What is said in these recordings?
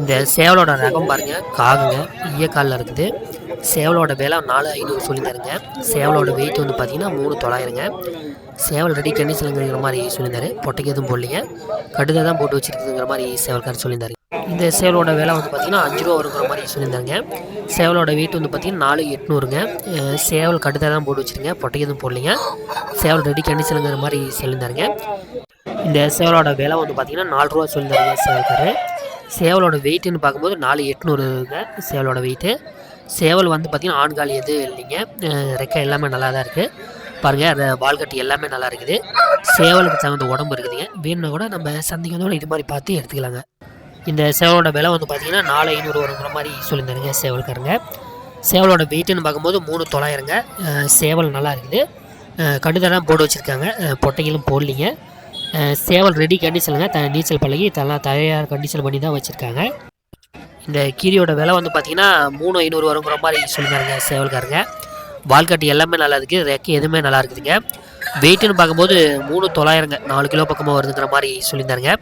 இந்த சேவலோட ரகம் பாருங்க காகுங்க ஈயக்காலில் இருக்குது. சேவலோட விலை நாலு ஐநூறு சொல்லியிருந்தாருங்க சேவலோட வெயிட் வந்து பார்த்தீங்கன்னா மூணு தொள்ளாயிரங்க. சேவல் ரெடி கண்டிஷனுங்கிற மாதிரி சொல்லியிருந்தாரு பொட்டைக்கு எதுவும் போடலைங்க. கடுதை தான் போட்டு வச்சிருக்குதுங்கிற மாதிரி சேவல்காரர் சொல்லியிருந்தாரு இந்த சேவலோட விலை வந்து பார்த்தீங்கன்னா அஞ்சு ரூபா வருங்கிற மாதிரி சொல்லியிருந்தாருங்க சேவலோட வெயிட் வந்து பார்த்தீங்கன்னா நாலு எட்நூறுங்க. சேவல் கடுதை தான் போட்டு வச்சிருங்க பொட்டைக்கு எதுவும் போடலைங்க. சேவல் ரெடி கண்டிஷனுங்கிற மாதிரி சொல்லியிருந்தாருங்க இந்த சேவலோட விலை வந்து பார்த்தீங்கன்னா நாலு ரூபா சொல்லியிருந்தாருங்க சேவல்காரு சேவலோட வெயிட்டுன்னு பார்க்கும்போது நாலு எட்நூறுங்க சேவலோட வெயிட்டு சேவல் வந்து பார்த்திங்கன்னா ஆண்கால் எதுவும் இல்லைங்க. ரெக்கை எல்லாமே நல்லா தான் இருக்குது பாருங்கள் அந்த வால்கட்டி எல்லாமே நல்லா இருக்குது. சேவலுக்கு தகுந்த உடம்பு இருக்குதுங்க. வேணும்னா கூட நம்ம சந்தைக்கு இது மாதிரி பார்த்து எடுத்துக்கலாங்க. இந்த சேவலோட விலை வந்து பார்த்திங்கன்னா நாலு ஐநூறு வருங்கிற மாதிரி சொல்லியிருந்தாருங்க சேவல்காரங்க. சேவலோட வெயிட்டுன்னு பார்க்கும்போது மூணு தொள்ளாயிரங்க. சேவல் நல்லா இருக்குது. அஹ் கடுதெல்லாம் போட்டு வச்சுருக்காங்க. பொட்டைகளும் போடலிங்க. சேவல் ரெடி கண்டிஷனுங்க த நீச்சல் பழகி தெல்லாம் தயார் கண்டிஷன் பண்ணி தான் வச்சுருக்காங்க. இந்த கீரியோட விலை வந்து பார்த்தீங்கன்னா மூணு ஐநூறு வருங்கிற மாதிரி சொல்லியிருந்தாருங்க சேவல்காரங்க. வால்கட்டி எல்லாமே நல்லா இருக்குது ரெக்கை எதுவுமே நல்லா இருக்குதுங்க. வெயிட்டுன்னு பார்க்கும்போது மூணு தொள்ளாயிரங்க நாலு கிலோ பக்கமாக வருதுங்கிற மாதிரி சொல்லியிருந்தாருங்க.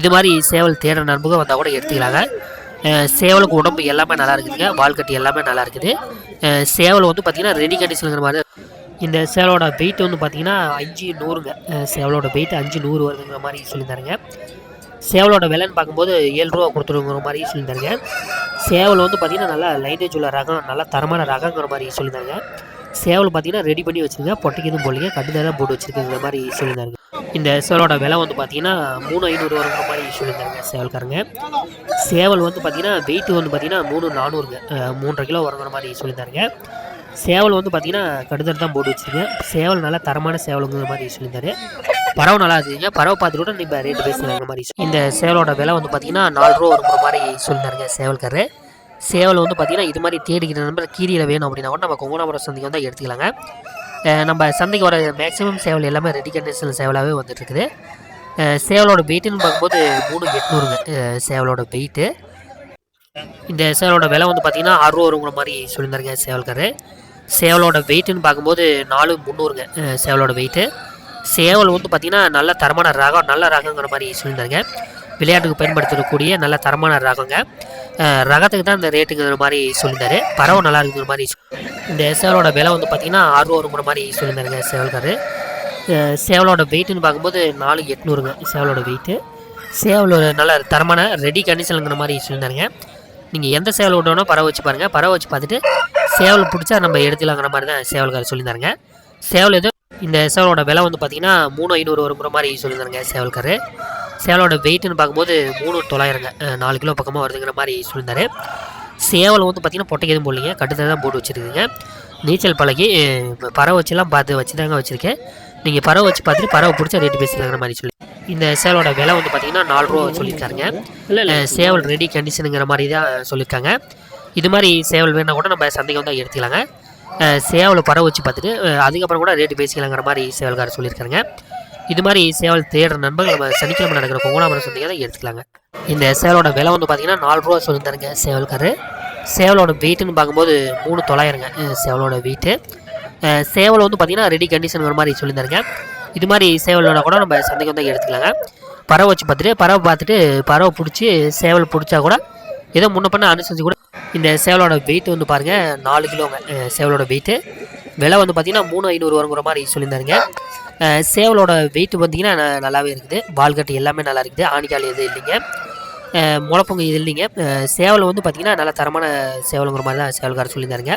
இது மாதிரி சேவல் தேடுற நண்பகம் வந்தால் கூட எடுத்துக்கலாங்க. சேவலுக்கு உடம்பு எல்லாமே நல்லா இருக்குதுங்க. வால்கட்டி எல்லாமே நல்லா இருக்குது. சேவல் வந்து பார்த்தீங்கன்னா ரெடி கண்டிஷனுங்கிற மாதிரி இந்த சேவலோட வெயிட் வந்து பார்த்தீங்கன்னா அஞ்சு நூறுங்க. சேவலோட வெயிட் அஞ்சு நூறு வருதுங்கிற மாதிரி சொல்லியிருந்தாருங்க சேவலோட விலைன்னு பார்க்கும்போது ஏழு ரூபா கொடுத்துருங்கிற மாதிரி சொல்லியிருந்தாருங்க சேவல் வந்து பார்த்திங்கன்னா நல்லா லைனேஜ் உள்ள ரகம் நல்லா தரமான ரகங்கிற மாதிரி சொல்லியிருந்தாங்க சேவல் பார்த்தீங்கன்னா ரெடி பண்ணி வச்சுருங்க. பொட்டைக்கு எதுவும் போடலிங்க. கட்டு தான் போட்டு வச்சுருக்குங்கிற மாதிரி சொல்லியிருந்தாங்க இந்த சேவலோட விலை வந்து பார்த்தீங்கன்னா மூணு ஐநூறு வருங்கிற மாதிரி சொல்லியிருந்தாங்க சேவல்காரங்க. சேவல் வந்து பார்த்தீங்கன்னா வெயிட் வந்து பார்த்தீங்கன்னா மூணு நானூறுங்க. மூன்றரை கிலோ வருங்கிற மாதிரி சொல்லியிருந்தாருங்க. சேவல் வந்து பார்த்தீங்கன்னா கடுதல் தான் போட்டு வச்சுருக்கேன். சேவல் நல்லா தரமான சேவலுங்கிற மாதிரி சொல்லியிருந்தாரு. பறவை நல்லா இருக்குங்க. பறவை பார்த்துட்டு கூட நீங்கள் ரேட்டு பேசுகிற மாதிரி இந்த சேவலோட விலை வந்து பார்த்தீங்கன்னா நாலு ரூபா வருங்கிற மாதிரி சொல்லியிருந்தாருங்க சேவல்காரரு. சேவல் வந்து பார்த்தீங்கன்னா இது மாதிரி தேடிக்கிற நம்பர் கீரியில் வேணும் அப்படின்னா கூட நம்ம கொங்கனாபுரம் சந்தைக்கு வந்து எடுத்துக்கலாங்க. நம்ம சந்தைக்கு வர மேக்ஸிமம் சேவல் எல்லாமே ரெடி கண்டிஷன் சேவலாகவே வந்துட்டுருக்குது சேவலோட வெயிட்டுன்னு பார்க்கும்போது மூணு எட்நூறுங்க. சேவலோட வெயிட்டு இந்த சேவலோட விலை வந்து பார்த்திங்கன்னா அறுபது ரூபா வருங்கிற மாதிரி சொல்லியிருந்தாருங்க சேவல்காரு. சேவலோட வெயிட்டுன்னு பார்க்கும்போது நாலு முந்நூறுங்க சேவலோட வெயிட்டு சேவல் வந்து பார்த்திங்கன்னா நல்ல தரமான ரகம் நல்ல ரகங்கிற மாதிரி சொல்லியிருந்தாருங்க. விளையாட்டுக்கு பயன்படுத்தக்கூடிய நல்ல தரமான ரகங்க. ரகத்துக்கு தான் இந்த ரேட்டுங்கிற மாதிரி சொல்லியிருந்தாரு. பறவை நல்லா இருக்குங்கிற மாதிரி இந்த சேவலோட விலை வந்து பார்த்தீங்கன்னா ஆறு ரூபா மாதிரி சொல்லியிருந்தாருங்க சேவல்கார். சேவலோட வெயிட்டுன்னு பார்க்கும்போது நாலு எட்நூறுங்க சேவலோட வெயிட்டு சேவலோட நல்ல தரமான ரெடி கண்டிஷனுங்கிற மாதிரி சொல்லியிருந்தாருங்க. நீங்கள் எந்த சேவல் விட்டோனோ பறவை வச்சு பாருங்கள் பறவை வச்சு பார்த்துட்டு சேவல் பிடிச்சா நம்ம எடுத்துலாங்கிற மாதிரி தான் சேவல்கார் சொல்லியிருந்தாருங்க. சேவல் எதுவும் இந்த சேவலோட விலை வந்து பார்த்தீங்கன்னா மூணு ஐநூறு வருங்கிற மாதிரி சொல்லியிருந்தாருங்க சேவல்காரு. சேவலோட வெயிட்டுன்னு பார்க்கும்போது மூணு தொள்ளாயிரங்க. நாலு கிலோ பக்கமாக வருதுங்கிற மாதிரி சொல்லியிருந்தாரு. சேவல் வந்து பார்த்தீங்கன்னா பொட்டைக்கு எதுவும் போடலிங்க. கட்டுத்தை தான் போட்டு வச்சுருக்குங்க நீச்சல் பழகி பறவை வச்சுலாம் பார்த்து வச்சு தாங்க வச்சுருக்கேன். நீங்கள் பறவை வச்சு பார்த்துட்டு பறவை பிடிச்சா ரேட்டு பேசிக்கலாங்கிற மாதிரி சொல்லி இந்த சேவலோட விலை வந்து பார்த்தீங்கன்னா நாலு ரூபா சொல்லியிருக்காருங்க. அஹ் சேவல் ரெடி கண்டிஷனுங்கிற மாதிரி தான் சொல்லியிருக்காங்க. இது மாதிரி சேவல் வேணால் கூட நம்ம சந்தைக்கு வந்தால் எடுத்துக்கலாங்க. சேவலை பறவை வச்சு பார்த்துட்டு அதுக்கப்புறம் கூட ரேட்டு பேசிக்கலாங்கிற மாதிரி சேவல்காரர் சொல்லியிருக்காருங்க. இது மாதிரி சேவல் தேடுற நண்பர்கள் நம்ம சனிக்கிழமை நடக்கிற பொங்கலாமரம் சந்தைக்கு தான் எடுத்துக்கலாங்க. இந்த சேவலோட விலை வந்து பார்த்தீங்கன்னா நாலு ரூபா சொல்லியிருந்தாருங்க சேவல்காரு சேவலோட வெயிட்டுன்னு பார்க்கும்போது மூணு தொள்ளாயிரங்க சேவலோட வெயிட்டு சேவல் வந்து பார்த்தீங்கன்னா ரெடி கண்டிஷன் வர மாதிரி சொல்லியிருந்தாருங்க. இது மாதிரி சேவலோட கூட நம்ம சந்தைக்கு வந்து எடுத்துக்கலாங்க. பறவை வச்சு பார்த்துட்டு பறவை பார்த்துட்டு பறவை பிடிச்சி சேவல் பிடிச்சா கூட ஏதோ முன்ன பண்ண அனுசரிச்சு கூட இந்த சேவலோட வெயிட் வந்து பாருங்கள் நாலு கிலோங்க சேவலோட வெயிட்டு விலை வந்து பார்த்தீங்கன்னா மூணு ஐநூறு வருங்கிற மாதிரி சொல்லியிருந்தாருங்க. சேவலோட வெயிட் பார்த்தீங்கன்னா நல்லாவே இருக்குது. வால்கட்டு எல்லாமே நல்லா இருக்குது. ஆணிக்கால் எதுவும் இல்லைங்க. அஹ் இது இல்லைங்க. சேவல் வந்து பார்த்திங்கன்னா நல்ல தரமான சேவலுங்கிற மாதிரி தான் சேவல்காரர் சொல்லியிருந்தாருங்க.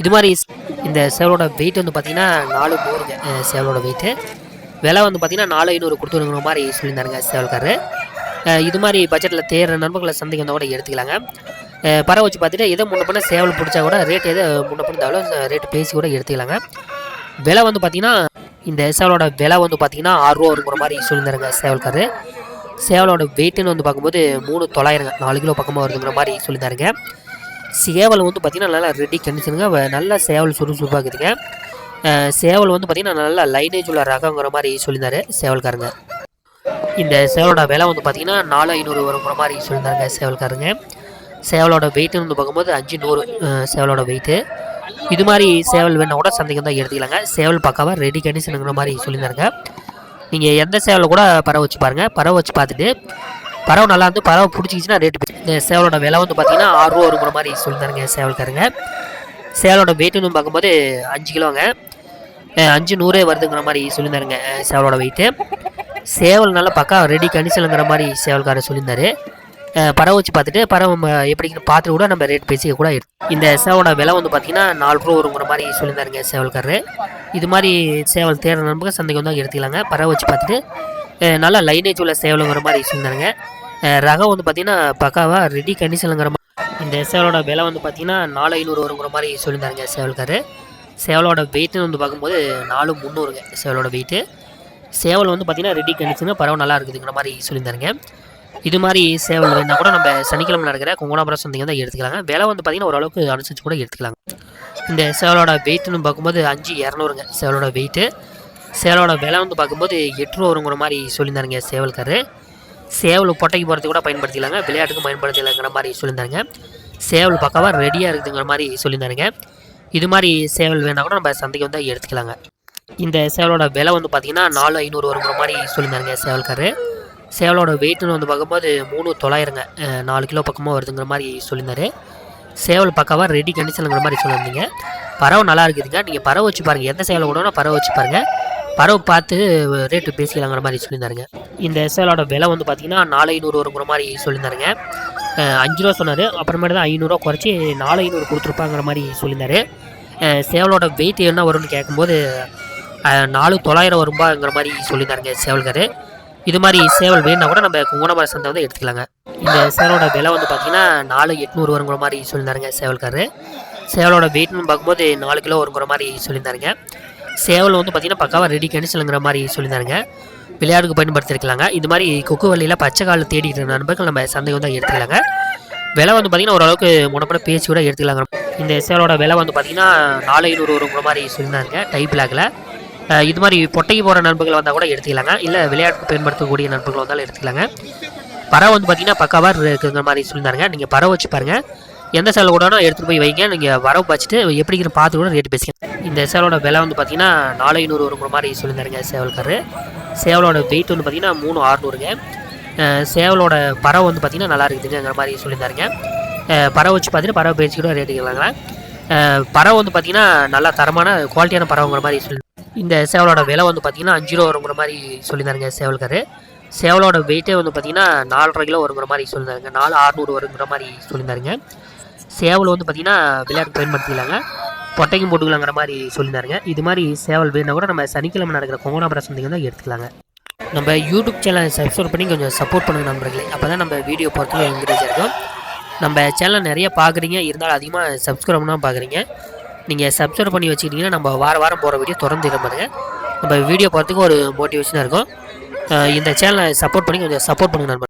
இது மாதிரி இந்த சேவலோட வெயிட் வந்து பார்த்திங்கன்னா நாலு நூறுங்க. சேவலோட வெயிட்டு விலை வந்து பார்த்தீங்கன்னா நாலு ஐநூறு கொடுத்துருங்கிற மாதிரி சொல்லியிருந்தாருங்க சேவல்காரர். இது மாதிரி பட்ஜெட்டில் தேடுற நண்பர்களை சந்தைக்கு வந்தால் கூட எடுத்துக்கலாங்க. பறவை வச்சு பார்த்துட்டு எதை முன்ன பண்ண சேவல் பிடிச்சா கூட ரேட் எதை முன்ன பண்ணாலும் ரேட்டு பேசி கூட எடுத்துக்கலாங்க. விலை வந்து பார்த்தீங்கன்னா இந்த சேவலோட விலை வந்து பார்த்தீங்கன்னா ஆறு ரூபா வருங்கிற மாதிரி சொல்லியிருந்தாருங்க சேவல்காரு. சேவலோட வெயிட்டுன்னு வந்து பார்க்கும்போது மூணு தொள்ளாயிரங்க நாலு கிலோ பக்கமாக வருதுங்கிற மாதிரி சொல்லியிருந்தாருங்க. சேவல் வந்து பார்த்திங்கன்னா நல்லா ரெடி கண்டிஷனுங்க நல்லா நல்ல சேவல் சுறுசுறுப்பாக இருக்குதுங்க. சேவல் வந்து பார்த்திங்கன்னா நல்லா லைனேஜ் உள்ள ரகங்கிற மாதிரி சொல்லியிருந்தாரு சேவல்காரங்க. இந்த சேவலோட விலை வந்து பார்த்தீங்கன்னா நாலு ஐநூறு வருங்கிற மாதிரி சொல்லியிருந்தாருங்க சேவல்காரங்க. சேவலோட வெயிட்னு வந்து பார்க்கும்போது அஞ்சு நூறு சேவலோட வெயிட்டு இது மாதிரி சேவல் வேணால் கூட சந்தைக்கு தான் எடுத்துக்கலாங்க. சேவல் பக்காவாக ரெடி கண்டிஷனுங்கிற மாதிரி சொல்லியிருந்தாருங்க. நீங்கள் எந்த சேவலை கூட பறவை வச்சு பாருங்கள் பறவை வச்சு பார்த்துட்டு பறவை நல்லா இருந்து பறவை பிடிச்சிக்கிச்சின்னா ரேட்டு இந்த சேவலோட விலை வந்து பார்த்தீங்கன்னா ஆறுரூவா வருங்கிற மாதிரி சொல்லியிருந்தாருங்க சேவல்காரங்க. சேவலோட வெயிட்டுன்னு பார்க்கும்போது அஞ்சு கிலோங்க. அஞ்சு நூறே வருதுங்கிற மாதிரி சொல்லியிருந்தாருங்க சேவலோட வெயிட்டு சேவல் நல்லா பக்கா ரெடி கண்டிஷனுங்கிற மாதிரி சேவல்காரர் சொல்லியிருந்தாரு. பறவை வச்சு பார்த்துட்டு பறவை எப்படின்னு பார்த்துட்டு கூட நம்ம ரேட் பேசிக்க கூட இருக்கு. இந்த சேவலோட விலை வந்து பார்த்தீங்கன்னா நாலு ரூபா வருங்கிற மாதிரி சொல்லியிருந்தாருங்க சேவல்காரரு. இது மாதிரி சேவல் தேடுற நண்பர்கள் சந்தைக்கு வந்து எடுத்துக்கலாங்க. பறவை வச்சு பார்த்துட்டு நல்லா லைனேஜ் உள்ள சேவலுங்கிற மாதிரி சொல்லியிருந்தாருங்க. ரகம் வந்து பார்த்தீங்கன்னா பக்காவாக ரெடி கண்டிஷனுங்கிற மாதிரி இந்த சேவலோட விலை வந்து பார்த்தீங்கன்னா நாலு ஐநூறு வருங்கிற மாதிரி சொல்லியிருந்தாருங்க சேவல்காரரு. சேவலோட வெயிட்டுன்னு வந்து பார்க்கும்போது நாலு முந்நூறுங்க சேவலோட வெயிட்டு சேவல் வந்து பார்த்தீங்கன்னா ரெடி கண்டிஷனு பறவை நல்லா இருக்குதுங்கிற மாதிரி சொல்லியிருந்தாருங்க. இது மாதிரி சேவல் வேணா கூட நம்ம சனிக்கிழமை நடக்கிற குங்குணாபுரம் சந்தைங்க வந்து எடுத்துக்கலாங்க. விலை வந்து பார்த்தீங்கன்னா ஓரளவுக்கு அனுசரிச்சு கூட எடுத்துக்கலாங்க. இந்த சேவலோட வெயிட்னு பார்க்கும்போது அஞ்சு இரநூறுங்க சேவலோட வெயிட்டு சேவலோட விலை வந்து பார்க்கும்போது எட்டு ரூபா வருங்கிற மாதிரி சொல்லியிருந்தாருங்க சேவல்காரரு. சேவல் பொட்டைக்கு போகிறதுக்கு கூட பயன்படுத்திக்கலாங்க. விளையாட்டுக்கும் பயன்படுத்திக்கலாங்கிற மாதிரி சொல்லியிருந்தாருங்க. சேவல் பக்காவாக ரெடியாக இருக்குதுங்கிற மாதிரி சொல்லியிருந்தாருங்க. இது மாதிரி சேவல் வேணால் கூட நம்ம சந்தைக்கு வந்து எடுத்துக்கலாங்க. இந்த சேவலோட விலை வந்து பார்த்திங்கன்னா நாலு ஐநூறு வருங்கிற மாதிரி சொல்லியிருந்தாருங்க சேவல்காரரு. சேவலோட வெயிட்னு வந்து பார்க்கும்போது மூணு தொள்ளாயிரங்க. நாலு கிலோ பக்கமாக வருதுங்கிற மாதிரி சொல்லியிருந்தாரு. சேவல் பக்காவாக ரெடி கண்டிஷனுங்கிற மாதிரி சொல்லியிருந்தீங்க. பறவை நல்லா இருக்குதுங்க. நீங்கள் பறவை வச்சு பாருங்கள் எந்த சேவலை விடணும் பறவை வச்சு பாருங்கள் பறவை பார்த்து ரேட்டு பேசிக்கலாங்கிற மாதிரி சொல்லியிருந்தாருங்க. இந்த சேவலோட விலை வந்து பார்த்தீங்கன்னா நாலு ஐநூறு வருங்கிற மாதிரி சொல்லியிருந்தாருங்க. அஞ்சு ரூபா சொன்னார். அப்புறமேட்டு தான் ஐநூறுரூவா குறைச்சி நாலு ஐநூறு கொடுத்துருப்பாங்கிற மாதிரி சொல்லியிருந்தாரு. சேவலோட வெயிட் என்ன வரும்னு கேட்கும்போது நாலு தொள்ளாயிரம் வரும்பாங்கிற மாதிரி சொல்லியிருந்தாருங்க சேவல்காரு. இது மாதிரி சேவல் வேணும்னா கூட நம்ம குங்குணமர சந்தை வந்து எடுத்துக்கலாங்க. இந்த சேவலோட விலை வந்து பார்த்தீங்கன்னா நாலு எட்நூறு வருங்கிற மாதிரி சொல்லியிருந்தாருங்க சேவல்காரு சேவலோட வெயிட்னு பார்க்கும்போது நாலு கிலோ வருங்கிற மாதிரி சொல்லியிருந்தாருங்க. சேவல் வந்து பார்த்தீங்கன்னா பக்காவாக ரெடி கணிசலுங்கிற மாதிரி சொல்லியிருந்தாருங்க. விளையாட்டுக்கு பயன்படுத்திருக்கலாங்க இது மாதிரி கொக்கு வழியில் பச்சை காலில் தேடிக்கிட்டு நண்பர்கள் நம்ம சந்தை வந்து எடுத்துக்கலாங்க. விலை வந்து பார்த்தீங்கன்னா ஓரளவுக்கு முனப்பட பேச்சு கூட எடுத்துக்கலாங்க. இந்த சேவலோட விலை வந்து பார்த்தீங்கன்னா நாலு ஐநூறு வருங்கிற மாதிரி சொல்லியிருந்தாருங்க. டை பிளாக்ல இது மாதிரி பொட்டைக்கு போகிற நண்பர்கள் வந்தால் கூட எடுத்துக்கலாங்க. இல்லை விளையாட்டு பயன்படுத்தக்கூடிய நண்பர்கள் வந்தாலும் எடுத்துக்கலாங்க. பறவை வந்து பார்த்தீங்கன்னா பக்காவாக இருக்குங்கிற மாதிரி சொல்லியிருந்தாருங்க. நீங்கள் பறவை வச்சு பாருங்கள் எந்த சேலை கூட எடுத்துகிட்டு போய் வைங்க. நீங்கள் வரவு பார்த்துட்டு எப்படிங்கிற பார்த்து கூட ரேட்டு பேசிக்கலாம். இந்த சேவலோட விலை வந்து பார்த்தீங்கன்னா நாலு ஐநூறு வருங்கிற மாதிரி சொல்லியிருந்தாருங்க சேவல்காரு. சேவலோட வெயிட் வந்து பார்த்தீங்கன்னா மூணு ஆறுநூறுங்க சேவலோட பறவை வந்து பார்த்திங்கன்னா நல்லா இருக்குதுங்கிற மாதிரி சொல்லியிருந்தாருங்க. பறவை வச்சு பார்த்துட்டு பறவை பேசிக்கூட கூட ரேட்டுக்கலாங்களா பறவை வந்து பார்த்திங்கன்னா நல்லா தரமான குவாலிட்டியான பறவைங்கிற மாதிரி சொல்லி இந்த சேவலோட விலை வந்து பார்த்தீங்கன்னா அஞ்சு ரூபா வருங்கிற மாதிரி சொல்லியிருந்தாருங்க சேவல்கார். சேவலோட வெயிட்டே வந்து பார்த்தீங்கன்னா நாலரை கிலோ வருங்கிற மாதிரி சொல்லியிருந்தாருங்க. நாலு ஆறுநூறு வருங்கிற மாதிரி சொல்லியிருந்தாருங்க. சேவல் வந்து பார்த்திங்கன்னா விளையாட்டு பயன்படுத்திக்கலாங்க. பொட்டைக்கும் போட்டுக்கலாங்கிற மாதிரி சொல்லியிருந்தாருங்க. இது மாதிரி சேவல் வேணுன்னா கூட நம்ம சனிக்கிழமை நடக்கிற கொங்கோனாபுரம் சந்தைங்க தான் எடுத்துக்கலாங்க. நம்ம யூடியூப் சேனலை சப்ஸ்கிரைப் பண்ணி கொஞ்சம் சப்போர்ட் பண்ணுங்க நண்பர்களே. அப்போ தான் நம்ம வீடியோ போகிறதுக்கு என்கரேஜ் இருக்கும். நம்ம சேனல் நிறைய பார்க்குறீங்க இருந்தாலும் அதிகமாக சப்ஸ்கிரைப் பண்ணால் பார்க்குறீங்க நீங்கள் சப்ஸ்கிரைப் பண்ணி வச்சுக்கிட்டிங்கன்னா நம்ம வார வாரம் போகிற வீடியோ தொடர்ந்து இடம் நம்ம வீடியோ போகிறதுக்கு ஒரு மோட்டிவேஷனாக இருக்கும். இந்த சேனலை சப்போர்ட் பண்ணி கொஞ்சம் சப்போர்ட் பண்ணுங்க நண்பர்